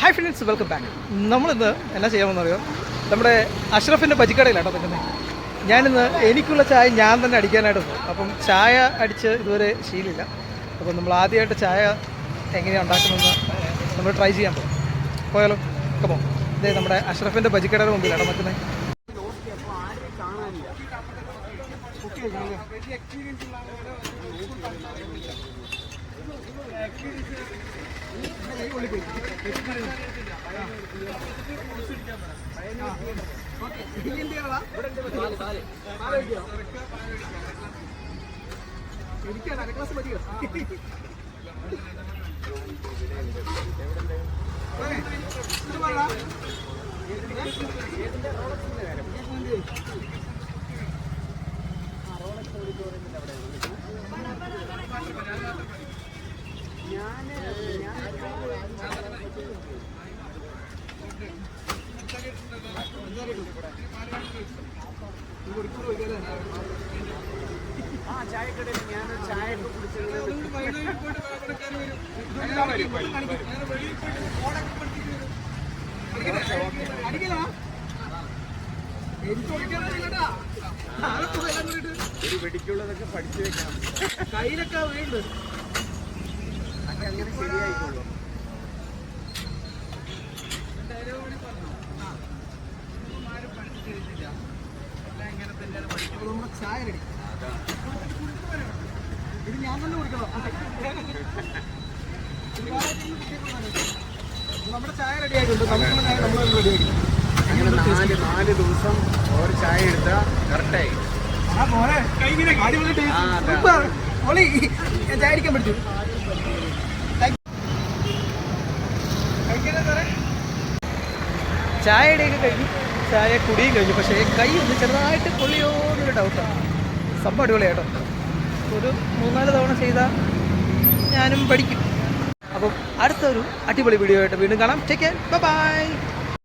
Hi friends welcome back നമ്മളിന്ന് എന്നാ ചെയ്യാമെന്ന് അറിയോ നമ്മുടെ അഷ്റഫിന്റെ ബജിക്കടയിലാട്ടോ നിൽക്കുന്നത് ഞാനിന്ന് എനിക്കുള്ള ചായ ഞാൻ തന്നെ അടിക്കാനായിട്ട് പോകും. അപ്പം ചായ അടിച്ച് ഇതുവരെ ശീലില്ല അപ്പം നമ്മൾ ആദ്യമായിട്ട് ചായ എങ്ങനെയാണ് ഉണ്ടാക്കുന്നതെന്ന് നമ്മൾ ട്രൈ ചെയ്യാൻ പോകും. പോയാലോ? കമോ ഇതേ നമ്മുടെ അഷ്റഫിന്റെ ബജിക്കടയുടെ മുമ്പിലാണ് നിൽക്കുന്നത് എനിക്കാണ് അര ക്ലാസ് മതിയോ ഞാൻ ഒരു വെടിക്കുള്ളതൊക്കെ പഠിച്ചു വെക്കണം കയ്യിലൊക്കെ വീണ്ടും. അതൊക്കെ അങ്ങനെ ശരിയായിക്കോളൂ. നമ്മുടെ ചായ റെഡി ഇത് ഞാൻ തന്നെ കുടിക്കണം. നമ്മുടെ ചായ റെഡി ആയിട്ടുണ്ട്. ചായ നമ്മൾ റെഡി ആക്കി അങ്ങനെ നാല് നാല് ദിവസം ഒരു ചായ എടുത്താൽ കറക്റ്റായി ആ മോനെ. ഞാൻ ചായ അടിക്കാൻ പറ്റും. ചായയുടെയൊക്കെ കഴിഞ്ഞു. ചായ കുടിയും കഴിഞ്ഞു. പക്ഷേ കൈ ഒന്ന് ചെറുതായിട്ട് പൊള്ളിയോന്നൊരു ഡൗട്ടാണ് സംഭവം അടിപൊളിയാട്ടോ. ഒരു മൂന്നാൽ തവണ ചെയ്താൽ ഞാനും പഠിക്കും. അപ്പം അടുത്തൊരു അടിപൊളി വീഡിയോ ആയിട്ട് വീണ്ടും കാണാം. Take care bye